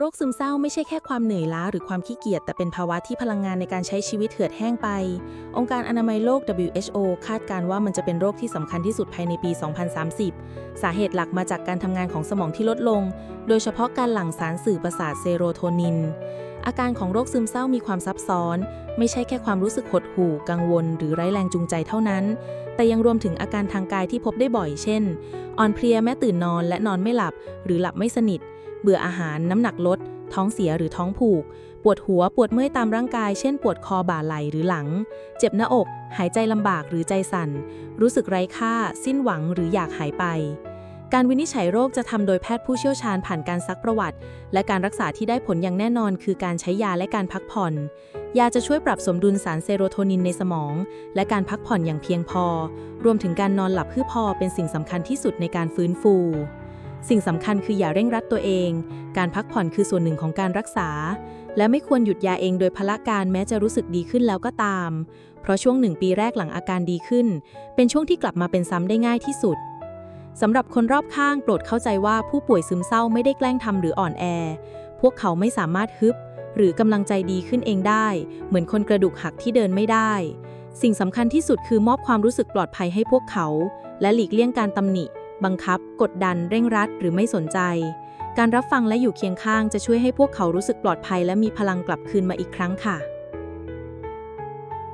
โรคซึมเศร้าไม่ใช่แค่ความเหนื่อยล้าหรือความขี้เกียจแต่เป็นภาวะที่พลังงานในการใช้ชีวิตเหือดแห้งไป องค์การอนามัยโลก WHO คาดการณ์ว่ามันจะเป็นโรคที่สำคัญที่สุดภายในปี 2030 สาเหตุหลักมาจากการทำงานของสมองที่ลดลง โดยเฉพาะการหลั่งสารสื่อประสาทเซโรโทนิน อาการของโรคซึมเศร้ามีความซับซ้อน ไม่ใช่แค่ความรู้สึกหดหู่ กังวล หรือไร้แรงจูงใจเท่านั้น แต่ยังรวมถึงอาการทางกายที่พบได้บ่อย เช่น อ่อนเพลียแม้ตื่นนอนและนอนไม่หลับ หรือหลับไม่สนิท เบื่ออาหารน้ำหนักลด ท้องเสียหรือท้องผูก ปวดหัวปวดเมื่อยตามร่างกาย เช่น ปวดคอบ่าไหล่หรือหลัง เจ็บหน้าอก หายใจลำบากหรือใจสั่น รู้สึกไร้ค่า สิ้นหวังหรืออยากหายไป การวินิจฉัยโรคจะทำโดยแพทย์ผู้เชี่ยวชาญผ่านการซักประวัติ และการรักษาที่ได้ผลอย่างแน่นอน คือการใช้ยาและการพักผ่อน ยาจะช่วยปรับสมดุลสารเซโรโทนินในสมอง และการพักผ่อนอย่างเพียงพอ รวมถึงการนอนหลับเพื่อพอเป็นสิ่งสำคัญที่สุดในการฟื้นฟู สิ่งสำคัญคืออย่าเร่งรัดตัวเอง การพักผ่อนคือส่วนหนึ่งของการรักษา และไม่ควรหยุดยาเองโดยพละการแม้จะรู้สึกดีขึ้นแล้วก็ตาม เพราะช่วงหนึ่งปีแรกหลังอาการดีขึ้น เป็นช่วงที่กลับมาเป็นซ้ำได้ง่ายที่สุดสำหรับคนรอบข้างโปรดเข้าใจว่าผู้ป่วยซึมเศร้าไม่ได้แกล้งทำหรืออ่อนแอ พวกเขาไม่สามารถฮึบ หรือกำลังใจดีขึ้นเองได้ เหมือนคนกระดูกหักที่เดินไม่ได้ สิ่งสำคัญที่สุดคือมอบความรู้สึกปลอดภัยให้พวกเขา และหลีกเลี่ยงการตำหนิ บังคับ กดดัน เร่งรัด หรือไม่สนใจ การรับฟังและอยู่เคียงข้างจะช่วยให้พวกเขารู้สึกปลอดภัย และมีพลังกลับคืนมาอีกครั้งค่ะ